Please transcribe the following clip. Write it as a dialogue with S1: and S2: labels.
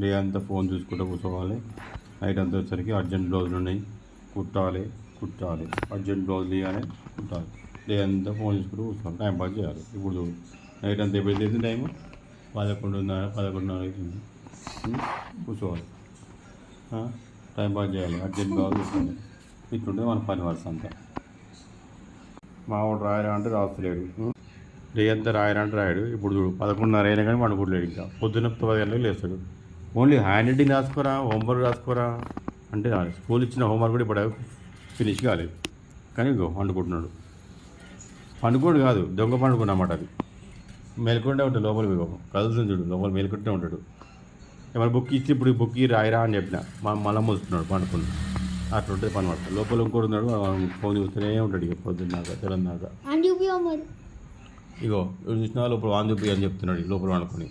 S1: Day అంతా phone చూసుకుంటూ కూర్చోవాలి. నైట్ అంతా వచ్చేసరికి అర్జెంట్ బ్లౌజులు ఉన్నాయి. కుట్టాలి కుట్టాలి. అర్జెంట్ బ్లౌజులు ఇవ్వాలి కుట్టాలి. డే అంతా ఫోన్ చూసుకుంటూ కూర్చోవాలి. టైం పాస్ చేయాలి. ఇప్పుడు నైట్ అంతా ఎప్పుడు చేసిన టైం పదకొండున్నర పదకొండున్నర అవుతుంది కూర్చోవాలి. టైం పాస్ చేయాలి. అర్జెంట్ బ్లౌజ్ చూసుకోవాలి ఇట్లుంటే మన పని వరుస అంతా మా వాడు రాయరా అంటే రాస్తలేడు. డే అంతా రాయరా రాయడు. ఇప్పుడు చూడు పదకొండున్నర అయినా కానీ వండుకోలేడు ఇంకా. పొద్దున్న పది గంటలకు లేస్తాడు ఓన్లీ హ్యాండ్ రైటింగ్ రాసుకోరా హోంవర్క్ రాసుకోరా? అంటే రాలేదు. స్కూల్ ఇచ్చిన హోంవర్క్ కూడా ఇప్పుడు ఫినిష్ కాలేదు. కానీ పండుకుంటున్నాడు. వండుకుంటున్నాడు పండుకోడు కాదు దొంగ పండుకున్న అన్నమాట అది. మేల్కొంటే ఉంటాడు లోపల కదులుతుంది చూడు లోపల మేల్కొంటే ఉంటాడు. ఏమైనా బుక్ ఇచ్చి ఇప్పుడు బుక్ రాయిరా రాయరా అని చెప్పిన. మా మళ్ళీ మోస్తున్నాడు పండుకుని. అట్లా ఉంటుంది పని పడతాడు. లోపల ఇంకోటి ఉన్నాడు ఫోన్ చూస్తూనే ఉంటాడు ఇక పొద్దున్నాక తెలందాక ఇగో చూసినా లోపల వాన్ చూపి అని చెప్తున్నాడు లోపల వండుకొని